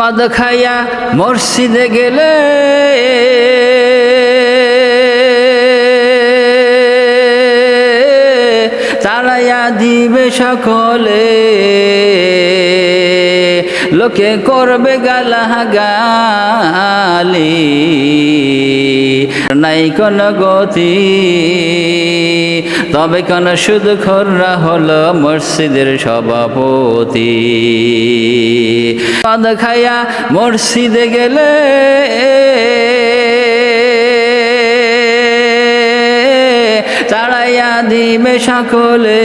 মদ খাইয়া মসজিদে গেলে। তারাইয়া দিবে সকলে। লোকে করবে গালাগালি। নাই কোন গতি। তবে কোন শুধু খররা হলো মসজিদের সভাপতি। মদ খাইয়া মসজিদে গেলে তাড়াইয়া দিবে সকলে।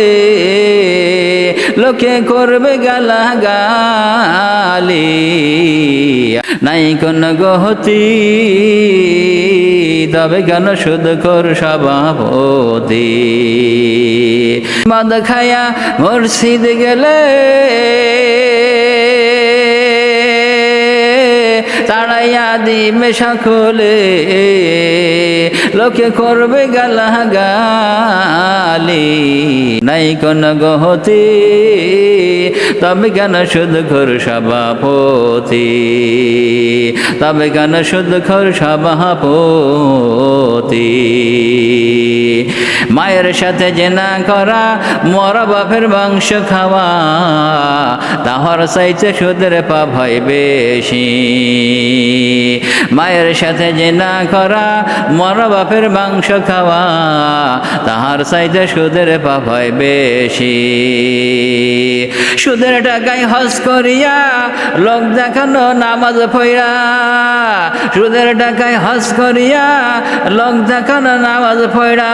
লোকে করবে গালা গালি নাই কোন গহতি তবে কেন শুধু কর সভাপতি? মদ খায়া মসজিদ গেলে তাড়াইয়া দিবে সকলে লোকে করবে গালা গালি নাই কোন গহতি, তবে কেন শুধু ঘর সভাপতি? তবে কেন ঘর সভাপতি? মায়ের সাথে জেনা করা মরা বাপের মাংস খাওয়া তাহার চাইতে সুদের পা হয় বেশি। মায়ের সাথে যে না করা, মরা বাপের মাংস খাওয়া, তাহার চাইতে সুদের পাপ হয় বেশি। সুদের টাকায় হজ করিয়া, লোক দেখানো নামাজ পড়া সুদের টাকায় হজ করিয়া, লোক দেখানো নামাজ পড়া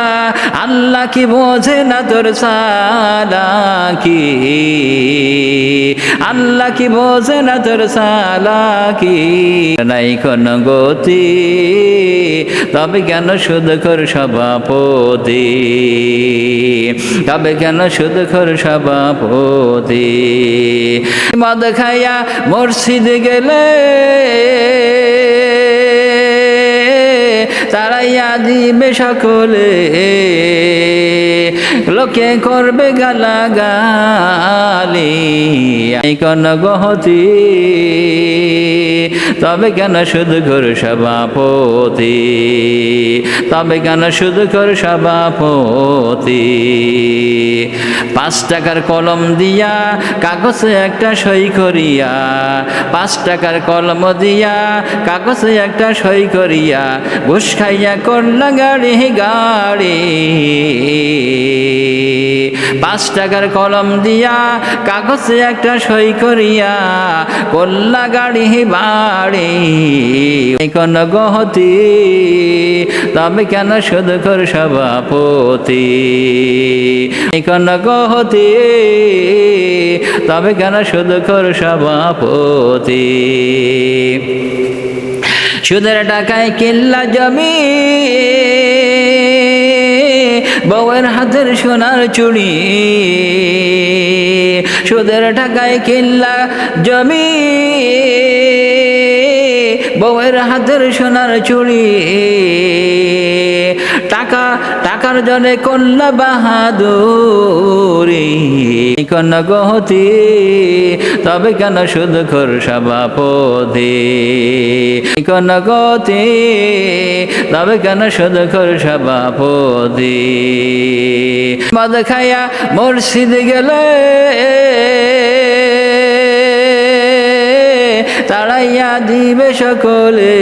আল্লাহ কি বোঝে না তোর সালা কি আল্লাহ কি বোঝে না তোর সালা কি নাই কোন গতি তবে কেন কর সভাপতি? তবে কেন কর সভাপতি? মদ খাইয়া মসজিদ গেলে, তারাইয়া দিবে সকলে। লোকে করবে গালা গালি এই কোন গহতি? তবে কেন শুধু ঘর সভাপতি? তবে কেন শুধু ঘর সভাপতি? পাঁচ টাকার কলম দিয়া কাগজে একটা সই করিয়া, পাঁচ টাকার কলম দিয়া কাগজে একটা সই করিয়া, ঘুষ খাইয়া করলা গাড়ি গাড়ি। পাঁচ টাকার কলম দিয়া কাগজে একটা সই করিয়া করলা গাড়ি বাড়ি কোন গহতি? তবে কেন শুধু কর সভাপতি? কোন গহতি? তবে কেন শুধু কর সভাপতি? সুদের টাকায় কিল্লা জমি বউয়ের হাতের সোনার চুড়ি সুদের টাকায় কিল্লা জমি। বউয়ের হাতের সোনার চুড়ি। টাকা, টাকার জনে কন্যা বাহাদুরি। কোন গহতি, তবে কেন শুধু কর সভাপতি? কোন গতি তবে কেন শুধু কর সভাপতি? মদ খাইয়া মসজিদ গেলে তাড়াইয়া দিবে সকলে।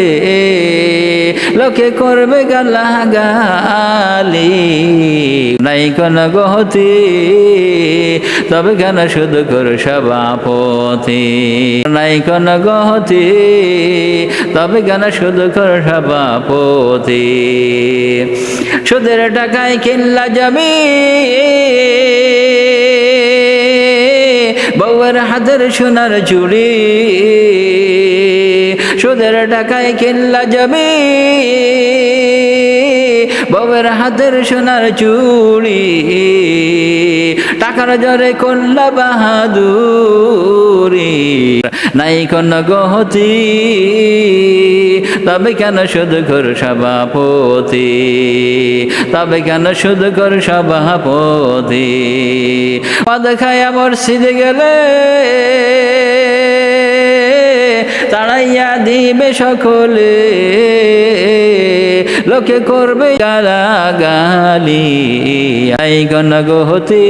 লোকে করবে গালা গালি নাই কোন গহতি তবে কেন শুধু কর সভাপতি নাই কোন গহতি তবে কেন শুধু কর সভাপতি সুদের টাকায় কিল্লা জমি বউয়ের হাতের সোনার চুড়ি। সুদের টাকায় কিনলা যাবে বউয়ের হাতের সোনার চুড়ি, টাকার জরে কল্লা বাহাদুরি। নাই কোন গহতি, তবে কেন শুধু ঘর সভাপতি? তবে কেন শুধু ঘর সভাপতি? পদ খায় মসজিদে গেলে তাড়াইয়া দিবে সকলে। লোকে করবে গালাগালি আই গণ গহতি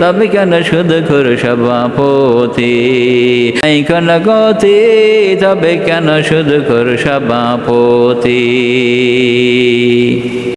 তবে কেন শুধু কর সভাপতি আই গণগতি তবে কেন শুধু কর সভাপতি